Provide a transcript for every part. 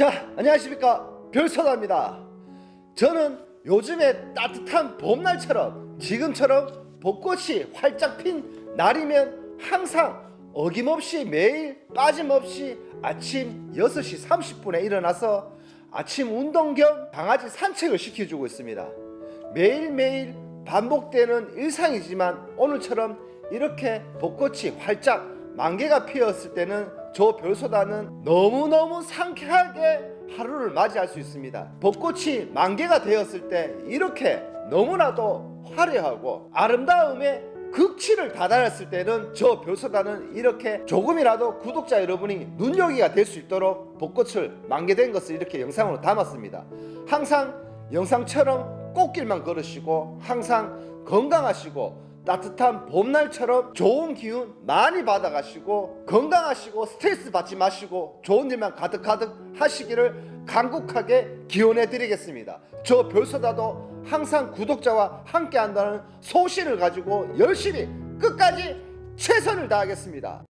자, 안녕하십니까. 별소다입니다. 저는 요즘에 따뜻한 봄날처럼 지금처럼 벚꽃이 활짝 핀 날이면 항상 어김없이 매일 빠짐없이 아침 6시 30분에 일어나서 아침 운동 겸 강아지 산책을 시켜주고 있습니다. 매일매일 반복되는 일상이지만 오늘처럼 이렇게 벚꽃이 활짝 만개가 피었을 때는 저 별소다는 너무너무 상쾌하게 하루를 맞이할 수 있습니다. 벚꽃이 만개가 되었을 때 이렇게 너무나도 화려하고 아름다움의 극치를 다다랐을 때는 저 별소다는 이렇게 조금이라도 구독자 여러분이 눈여기가 될 수 있도록 벚꽃을 만개된 것을 이렇게 영상으로 담았습니다. 항상 영상처럼 꽃길만 걸으시고 항상 건강하시고 따뜻한 봄날처럼 좋은 기운 많이 받아가시고 건강하시고 스트레스 받지 마시고 좋은 일만 가득가득 하시기를 간곡하게 기원해 드리겠습니다. 저 별소다도 항상 구독자와 함께 한다는 소신을 가지고 열심히 끝까지 최선을 다하겠습니다.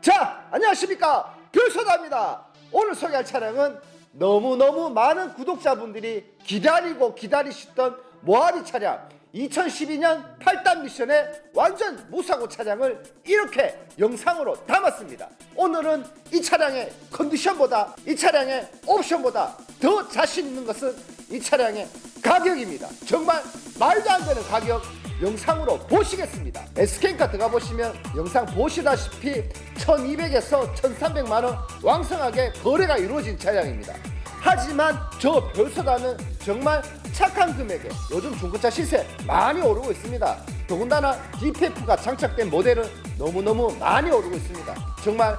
자, 안녕하십니까. 별소다입니다. 오늘 소개할 차량은 너무너무 많은 구독자분들이 기다리고 기다리시던 모하리 차량 2012년 8단 미션의 완전 무사고 차량을 이렇게 영상으로 담았습니다. 오늘은 이 차량의 컨디션보다 이 차량의 옵션보다 더 자신 있는 것은 이 차량의 가격입니다. 정말 말도 안 되는 가격 영상으로 보시겠습니다. S캔카 들어가 보시면 영상 보시다시피 1200에서 1300만 원 왕성하게 거래가 이루어진 차량입니다. 하지만 저 별소다는 정말 착한 금액에 요즘 중고차 시세 많이 오르고 있습니다. 더군다나 DPF가 장착된 모델은 너무너무 많이 오르고 있습니다. 정말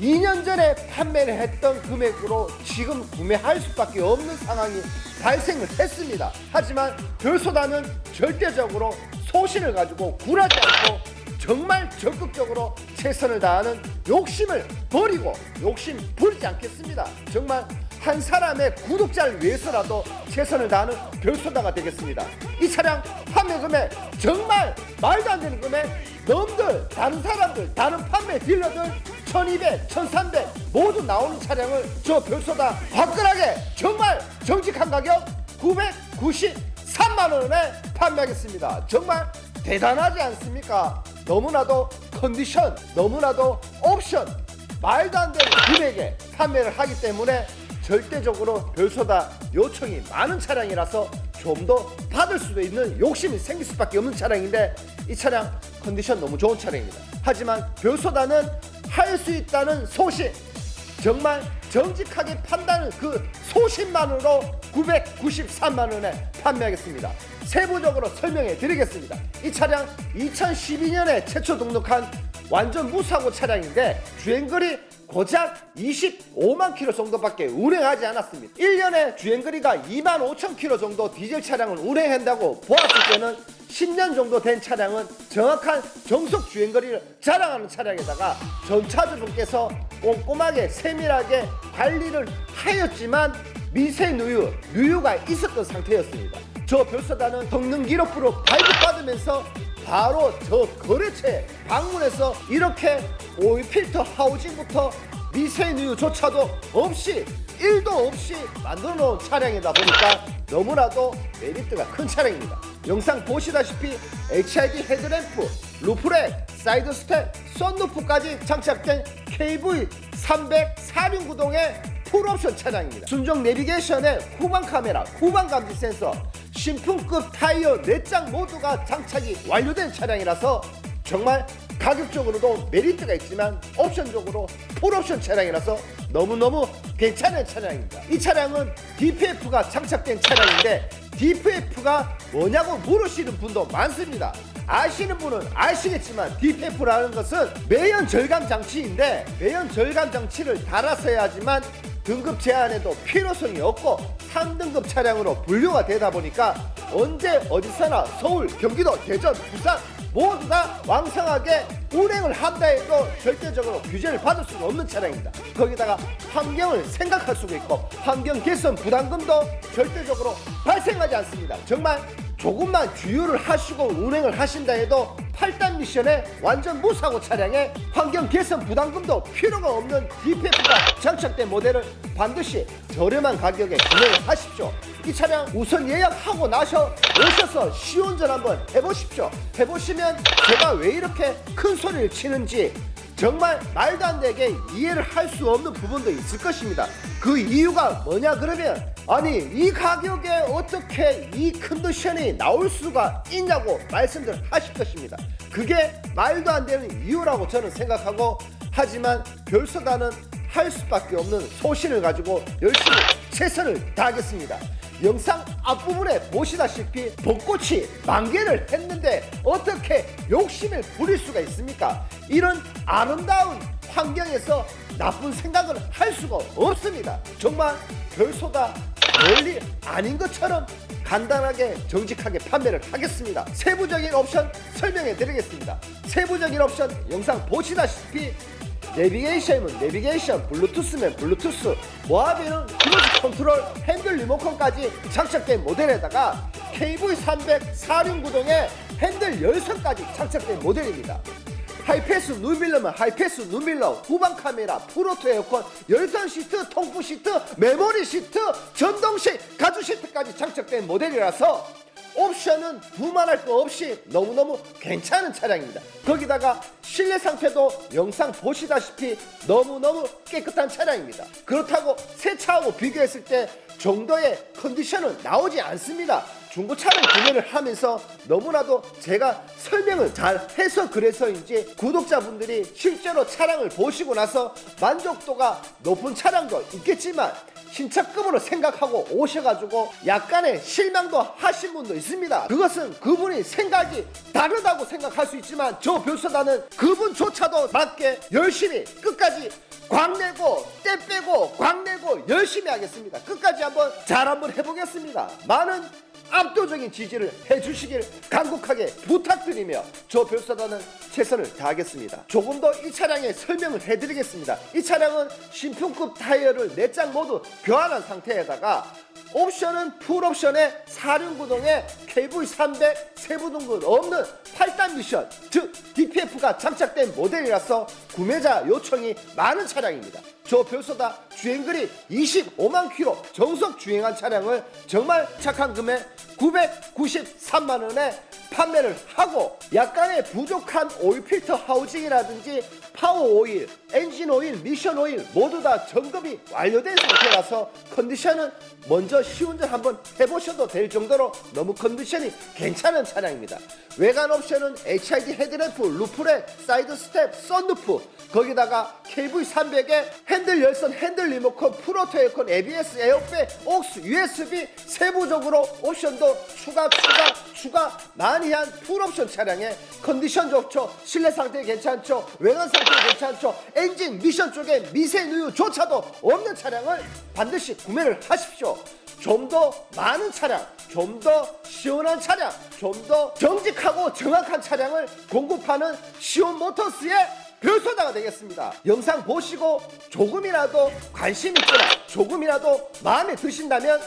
2년 전에 판매를 했던 금액으로 지금 구매할 수밖에 없는 상황이 발생을 했습니다. 하지만 별소다는 절대적으로 소신을 가지고 굴하지 않고 정말 적극적으로 최선을 다하는 욕심을 버리고 욕심 부리지 않겠습니다. 정말 한 사람의 구독자를 위해서라도 최선을 다하는 별소다가 되겠습니다. 이 차량 판매 금액 정말 말도 안 되는 금액 넘들 다른 사람들 다른 판매 딜러들 1200, 1300 모두 나오는 차량을 저 별소다 화끈하게 정말 정직한 가격 993만 원에 판매하겠습니다. 정말 대단하지 않습니까? 너무나도 컨디션, 너무나도 옵션, 말도 안 되는 금액에 판매를 하기 때문에 절대적으로 별소다 요청이 많은 차량이라서 좀 더 받을 수도 있는 욕심이 생길 수밖에 없는 차량인데 이 차량 컨디션 너무 좋은 차량입니다. 하지만 별소다는 할 수 있다는 소신, 정말 정직하게 판단을 그 소신만으로 993만 원에 판매하겠습니다. 세부적으로 설명해 드리겠습니다. 이 차량 2012년에 최초 등록한 완전 무사고 차량인데 주행거리 고작 25만 킬로 정도밖에 운행하지 않았습니다. 1년에 주행거리가 2만 5천 킬로 정도 디젤 차량을 운행한다고 보았을 때는 10년 정도 된 차량은 정확한 정속 주행거리를 자랑하는 차량에다가 전차주분께서 꼼꼼하게 세밀하게 관리를 하였지만 미세 누유, 누유가 있었던 상태였습니다. 저 별소다는 성능 기록부로 발급받으면서 바로 저 거래처에 방문해서 이렇게 오일 필터 하우징부터 미세누유조차도 없이 1도 없이 만들어 놓은 차량이다 보니까 너무나도 메리트가 큰 차량입니다. 영상 보시다시피 HID 헤드램프, 루프렉, 사이드 스텝, 썬루프까지 장착된 KV 300 4륜구동의 풀옵션 차량입니다. 순정 내비게이션에 후방 카메라, 후방 감지 센서, 신품급 타이어 4장 모두가 장착이 완료된 차량이라서 정말 가격적으로도 메리트가 있지만 옵션적으로 풀옵션 차량이라서 너무너무 괜찮은 차량입니다. 이 차량은 DPF가 장착된 차량인데 DPF가 뭐냐고 물으시는 분도 많습니다. 아시는 분은 아시겠지만 DPF라는 것은 매연 절감 장치인데 매연 절감 장치를 달았어야 하지만 등급 제한에도 필요성이 없고 3등급 차량으로 분류가 되다 보니까 언제 어디서나 서울, 경기도, 대전, 부산 모두 다 왕성하게 운행을 한다 해도 절대적으로 규제를 받을 수가 없는 차량입니다. 거기다가 환경을 생각할 수가 있고 환경 개선 부담금도 절대적으로 발생하지 않습니다. 정말 조금만 주유를 하시고 운행을 하신다 해도 8단 미션에 완전 무사고 차량에 환경 개선 부담금도 필요가 없는 DPF가 장착된 모델을 반드시 저렴한 가격에 구매를 하십시오. 이 차량 우선 예약하고 나셔 오셔서 시운전 한번 해보십시오. 해보시면 제가 왜 이렇게 큰 소리를 치는지 정말 말도 안 되게 이해를 할 수 없는 부분도 있을 것입니다. 그 이유가 뭐냐 그러면 아니 이 가격에 어떻게 이 컨디션이 나올 수가 있냐고 말씀들 하실 것입니다. 그게 말도 안 되는 이유라고 저는 생각하고 하지만 별소다는 할 수밖에 없는 소신을 가지고 열심히 최선을 다하겠습니다. 영상 앞부분에 보시다시피 벚꽃이 만개를 했는데 어떻게 욕심을 부릴 수가 있습니까? 이런 아름다운 환경에서 나쁜 생각을 할 수가 없습니다. 정말 별소다 별일 아닌 것처럼 간단하게 정직하게 판매를 하겠습니다. 세부적인 옵션 설명해 드리겠습니다. 세부적인 옵션 영상 보시다시피 내비게이션이면 내비게이션, 블루투스면 블루투스, 모하비는 크루즈 컨트롤, 핸들 리모컨까지 장착된 모델에다가 KV300 4륜구동에 핸들 열선까지 장착된 모델입니다. 하이패스 눈밀러면 하이패스 눈밀러, 후방 카메라, 프로토 에어컨, 열선 시트, 통풍 시트, 메모리 시트, 전동식 가죽 시트까지 장착된 모델이라서 옵션은 두말할 거 없이 너무너무 괜찮은 차량입니다. 거기다가 실내 상태도 영상 보시다시피 너무너무 깨끗한 차량입니다. 그렇다고 새 차하고 비교했을 때 정도의 컨디션은 나오지 않습니다. 중고차를 구매를 하면서 너무나도 제가 설명을 잘 해서 그래서인지 구독자분들이 실제로 차량을 보시고 나서 만족도가 높은 차량도 있겠지만 신차급으로 생각하고 오셔가지고 약간의 실망도 하신 분도 있습니다. 그것은 그분이 생각이 다르다고 생각할 수 있지만 저 별서다는 그분조차도 맞게 열심히 끝까지 광내고 때 빼고 광내고 열심히 하겠습니다. 끝까지 한번 잘 한번 해보겠습니다. 많은 압도적인 지지를 해주시길 간곡하게 부탁드리며 저 별사단은 최선을 다하겠습니다. 조금 더 이 차량의 설명을 해드리겠습니다. 이 차량은 신품급 타이어를 4장 모두 교환한 상태에다가 옵션은 풀옵션에 사륜구동에 KV300 세부등급 없는 8단 미션 즉 DPF가 장착된 모델이라서 구매자 요청이 많은 차량입니다. 저 별소다 주행거리 25만 킬로 정석 주행한 차량을 정말 착한 금액 993만 원에 판매를 하고 약간의 부족한 오일 필터 하우징이라든지 파워 오일, 엔진 오일, 미션 오일 모두 다 점검이 완료된 상태라서 컨디션은 먼저 시운전 한번 해보셔도 될 정도로 너무 컨디션이 괜찮은 차량입니다. 외관 옵션은 HID 헤드램프, 루프렉, 사이드 스텝, 썬루프 거기다가 KV300에 핸들 열선, 핸들 리모컨, 프로토 에어컨, ABS, 에어백, 옥스, USB 세부적으로 옵션도 추가 추가 추가 많이 한 풀옵션 차량에 컨디션 좋죠 실내 상태 괜찮죠 외관 상태 괜찮죠 엔진 미션 쪽에 미세 누유조차도 없는 차량을 반드시 구매를 하십시오 좀 더 많은 차량, 좀 더 시원한 차량, 좀 더 정직하고 정확한 차량을 공급하는 시온 모터스의 별소다가 되겠습니다. 영상 보시고 조금이라도 관심 있거나 조금이라도 마음에 드신다면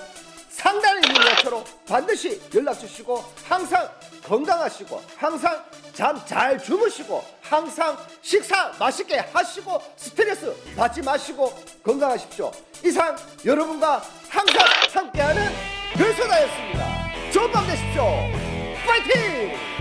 상단의 이용료처럼 반드시 연락 주시고 항상 건강하시고 항상 잠 잘 주무시고 항상 식사 맛있게 하시고 스트레스 받지 마시고 건강하십시오. 이상 여러분과 항상 함께하는 별소다였습니다. 좋은 밤 되십시오. 파이팅!